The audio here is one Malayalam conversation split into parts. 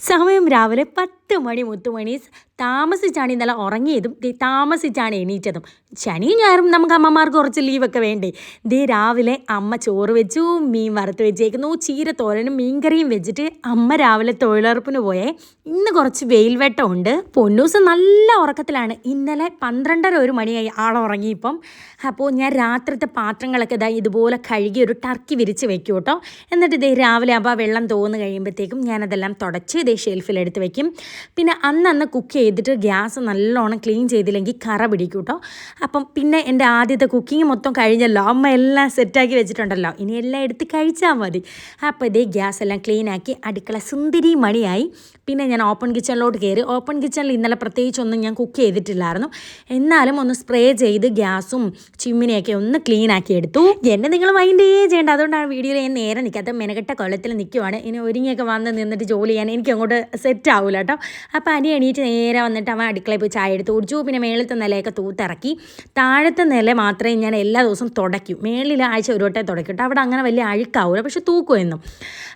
സമയം രാവിലെ പത്ത് മണി മുത്തുമണി താമസിച്ചാണ് ഇന്നലെ ഉറങ്ങിയതും. താമസിച്ചാണ് എണീറ്റതും. ശനിയും ഞായറും നമുക്ക് അമ്മമാർക്ക് കുറച്ച് ലീവൊക്കെ വേണ്ടേ? ദേ രാവിലെ അമ്മ ചോറ് വെച്ചു മീൻ വറുത്ത് വെച്ചേക്കുന്നു ചീര തോരനും മീൻകറിയും വെച്ചിട്ട് അമ്മ രാവിലെ തൊഴിലുറപ്പിന് പോയേ. ഇന്ന് കുറച്ച് വെയിൽ വെട്ടമുണ്ട് പൊന്നൂസ് നല്ല ഉറക്കത്തിലാണ്. ഇന്നലെ പന്ത്രണ്ടര ഒരു മണിയായി ആളുറങ്ങിയിപ്പം അപ്പോൾ ഞാൻ രാത്രിത്തെ പാത്രങ്ങളൊക്കെ ഇതാ ഇതുപോലെ കഴുകി ഒരു ടർക്കി വിരിച്ച് വെക്കും കേട്ടോ. എന്നിട്ട് ഇതേ രാവിലെ അപ്പോൾ വെള്ളം തോന്നു കഴിയുമ്പോഴത്തേക്കും ഞാനതെല്ലാം തുടച്ച് ഇതേ ഷെൽഫിലെടുത്ത് വെക്കും. പിന്നെ അന്ന് അന്ന് കുക്ക് ചെയ്തിട്ട് ഗ്യാസ് നല്ലോണം ക്ലീൻ ചെയ്തില്ലെങ്കിൽ കറ പിടിക്കും കേട്ടോ അപ്പം പിന്നെ എന്റെ ആദ്യത്തെ കുക്കിംഗ് മൊത്തം കഴിഞ്ഞല്ലോ. അമ്മ എല്ലാം സെറ്റാക്കി വെച്ചിട്ടുണ്ടല്ലോ. ഇനി എല്ലാം എടുത്ത് കഴിച്ചാൽ മതി. അപ്പോൾ ഇതേ ഗ്യാസ് എല്ലാം ക്ലീൻ ആക്കി അടുക്കള സുന്ദരി മണിയായി. പിന്നെ ഞാൻ ഓപ്പൺ കിച്ചണിലോട്ട് കയറി ഓപ്പൺ കിച്ചണിൽ ഇന്നലെ പ്രത്യേകിച്ചൊന്നും ഞാൻ കുക്ക് ചെയ്തിട്ടില്ലായിരുന്നു. എന്നാലും ഒന്ന് സ്പ്രേ ചെയ്ത് ഗ്യാസും ചിമ്മിനെയൊക്കെ ഒന്ന് ക്ലീൻ ആക്കി എടുത്തു. എന്നെ നിങ്ങൾ മൈൻഡേ ചെയ്യേണ്ട. അതുകൊണ്ടാണ് വീഡിയോയിൽ ഞാൻ നേരെ നിൽക്കാത്ത മെനകെട്ട കൊള്ളത്തിൽ നിൽക്കുവാണ് ഇനി ഒരുങ്ങിയൊക്കെ വന്ന് നിന്നിട്ട് ജോലി ചെയ്യാൻ എനിക്ക് അങ്ങോട്ട് സെറ്റ് ആവില്ല കേട്ടോ അപ്പോൾ അനി എണീറ്റ് നേരെ വന്നിട്ട് അവൻ അടുക്കളയിൽ പോയി ചായ എടുത്ത് കുടിച്ചു. പിന്നെ മേളത്തെ നിലയൊക്കെ തൂത്തിറക്കി. താഴത്തെ നില മാത്രമേ ഞാൻ എല്ലാ ദിവസവും തുടയ്ക്കൂ. മേളിൽ ആഴ്ച ഒരു വട്ടേ തുടയ്ക്കും കേട്ടോ. അവിടെ അങ്ങനെ വലിയ അഴുക്കാവില്ല പക്ഷെ തൂക്കും എന്നും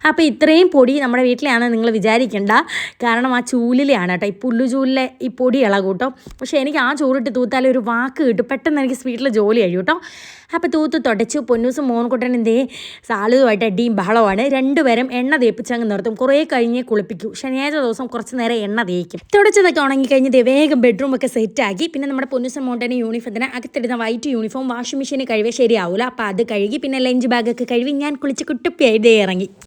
അപ്പോൾ ഇത്രയും പൊടി നമ്മുടെ വീട്ടിലാണ് നിങ്ങൾ വിചാരിക്കേണ്ട. കാരണം ആ ചൂലിലെയാണ് കേട്ടോ. ഈ പുല്ലു ചൂലിലെ ഈ പൊടി ഇളകൂട്ടോ. കേട്ടോ പക്ഷേ എനിക്ക് ആ ചൂറിട്ട് തൂത്താലേ ഒരു വാക്ക് കിട്ടും. പെട്ടെന്ന് എനിക്ക് സ്പീഡിൽ ജോലി കഴിയും കേട്ടോ. അപ്പോൾ തൂത്ത് തുടച്ചു. പൊന്നൂസും മോൻകുട്ടൻ എന്തേ സാളുമായിട്ട് അടിയും ബഹളമാണ് രണ്ടുപേരും എണ്ണ തേപ്പിച്ചങ്ങ് നിർത്തും. കുറേ കഴിഞ്ഞ് കുളിപ്പിക്കൂ. ശനിയാഴ്ച ദിവസം കുറച്ച് നേരം എണ്ണ തേക്കും. തുടച്ചതൊക്കെ ഉണങ്ങി കഴിഞ്ഞ് വേഗം വേഗം ബെഡ്റൂമൊക്കെ സെറ്റാക്കി പിന്നെ നമ്മുടെ പൊന്നുസൻ മോണ്ടനെ യൂണിഫോത്തിന് അകത്തിടുന്ന വൈറ്റ് യൂണിഫോം വാഷിംഗ് മെഷീനിൽ കഴിവേ ശരിയാവില്ല അപ്പോൾ അത് കഴുകി പിന്നെ ലഞ്ച് ബാഗൊക്കെ കഴുകി ഞാൻ കുളിച്ച് കുട്ടിപ്പിയായി ഇറങ്ങി.